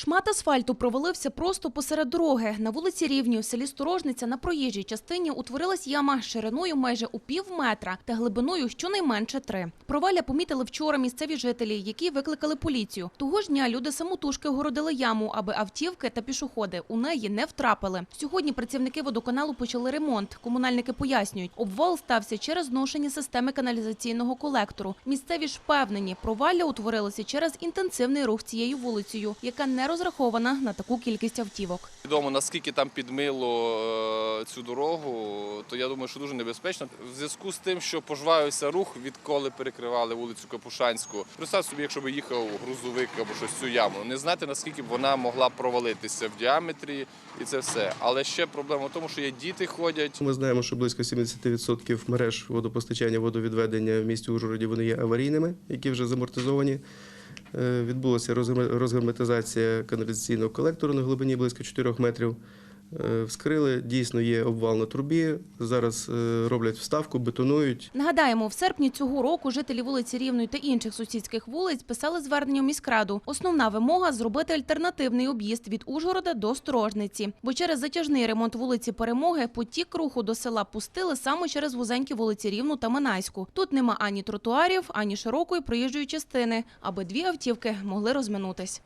Шмат асфальту провалився просто посеред дороги. На вулиці Рівні у селі Сторожниця на проїжджій частині утворилась яма шириною майже у пів метра та глибиною щонайменше три. Провалля помітили вчора місцеві жителі, які викликали поліцію. Того ж дня люди самотужки городили яму, аби автівки та пішоходи у неї не втрапили. Сьогодні працівники водоканалу почали ремонт. Комунальники пояснюють, обвал стався через зношення системи каналізаційного колектору. Місцеві ж впевнені, провалля утворилося через інтенсивний рух цією вулицею, яка не розрахована на таку кількість автівок. Відомо, наскільки там підмило е, цю дорогу, то я думаю, що дуже небезпечно. В зв'язку з тим, що пожвавився рух, відколи перекривали вулицю Капушанську. Представ собі, якщо б їхав грузовик або щось цю яму. Не знати, наскільки б вона могла провалитися в діаметрі і це все. Але ще проблема в тому, що є діти ходять. Ми знаємо, що близько 70% мереж водопостачання, водовідведення в місті Ужгороді вони є аварійними, які вже замортизовані. Е, Відбулася розгерме- розгерметизація каналізаційного колектору на глибині близько 4 метрів. Е, Вскрили, дійсно є обвал на трубі. Зараз е, роблять вставку, бетонують. Нагадаємо, в серпні цього року жителі вулиці Рівної та інших сусідських вулиць писали звернення в міськраду. Основна вимога – зробити альтернативний об'їзд від Ужгорода до Сторожниці. Бо через затяжний ремонт вулиці Перемоги потік руху до села пустили саме через вузенькі вулиці Рівну та Манайську. Тут нема ані тротуарів, ані широкої проїжджої частини, аби дві автівки могли розминутись.